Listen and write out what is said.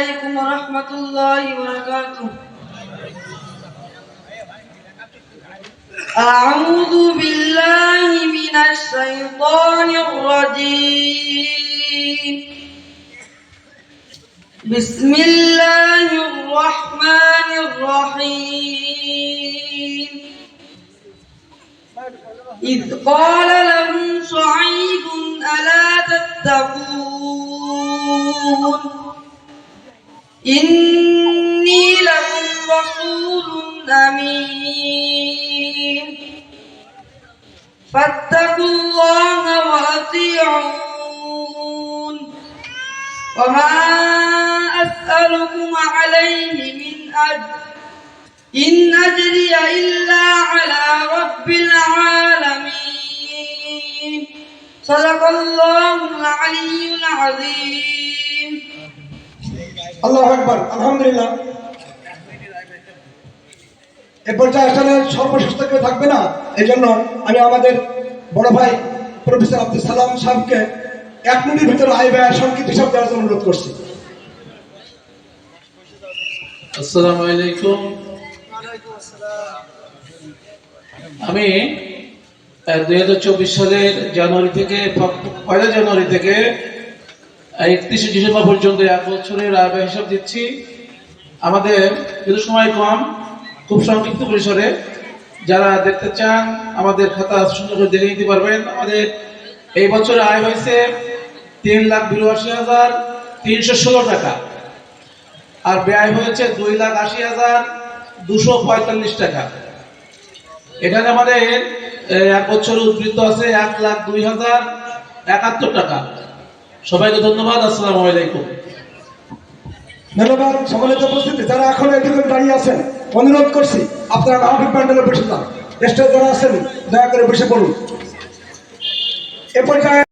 عليكم ورحمة الله وبركاته. أعوذ بالله من الشيطان الرجيم. بسم الله الرحمن الرحيم. إذ قال لهم شعيب ألا تتقون؟ إني لكم رسول أمين فاتقوا الله وأطيعون وما أسألكم عليه من أجر إن أجري إلا على رب العالمين صدق الله العلي العظيم আল্লাহ একবার আলহামদুলিল্লাহ। এ পর্যায়ে আসলে সর্বশেষ থেকে থাকবে না এই জন্য আমি আমাদের বড় ভাই প্রফেসর আব্দুল সালাম সাহেবকে এক মিনিটের ভিতরে আই ব্যয় হিসাব দেওয়ার জন্য অনুরোধ করছি। আসসালামু আলাইকুম। আমি দুই হাজার চব্বিশ সালের জানুয়ারি থেকে, পয়লা জানুয়ারি থেকে একত্রিশে ডিসেম্বর পর্যন্ত এক বছরের আয় হিসাব দিচ্ছি। আমাদের যেহেতু সময় কম, খুব সংক্ষিপ্ত পরিসরে। যারা দেখতে চান, আমাদের খাতা সুন্দর করে দেখে নিতে পারবেন। আমাদের এই বছর আয় হয়েছে তিন লাখ বিরাশি হাজার তিনশো ষোলো টাকা। আর ব্যয় হয়েছে দুই লাখ আশি হাজার দুশো পঁয়তাল্লিশ টাকা। এখানে আমাদের এক বছর উদ্ধৃত আছে এক লাখ দুই হাজার একাত্তর টাকা। সবাইকে ধন্যবাদ, আসসালামু আলাইকুম। ধন্যবাদ সকলে উপস্থিতি, যারা এখন এটুকু দাঁড়িয়ে আছেন, অনুরোধ করছি, আপনারা মাহফিল প্যান্ডেলে বসে যান। স্টেজ যারা আছেন, দয়া করে বসে পড়ুন। এ পর্যায়ে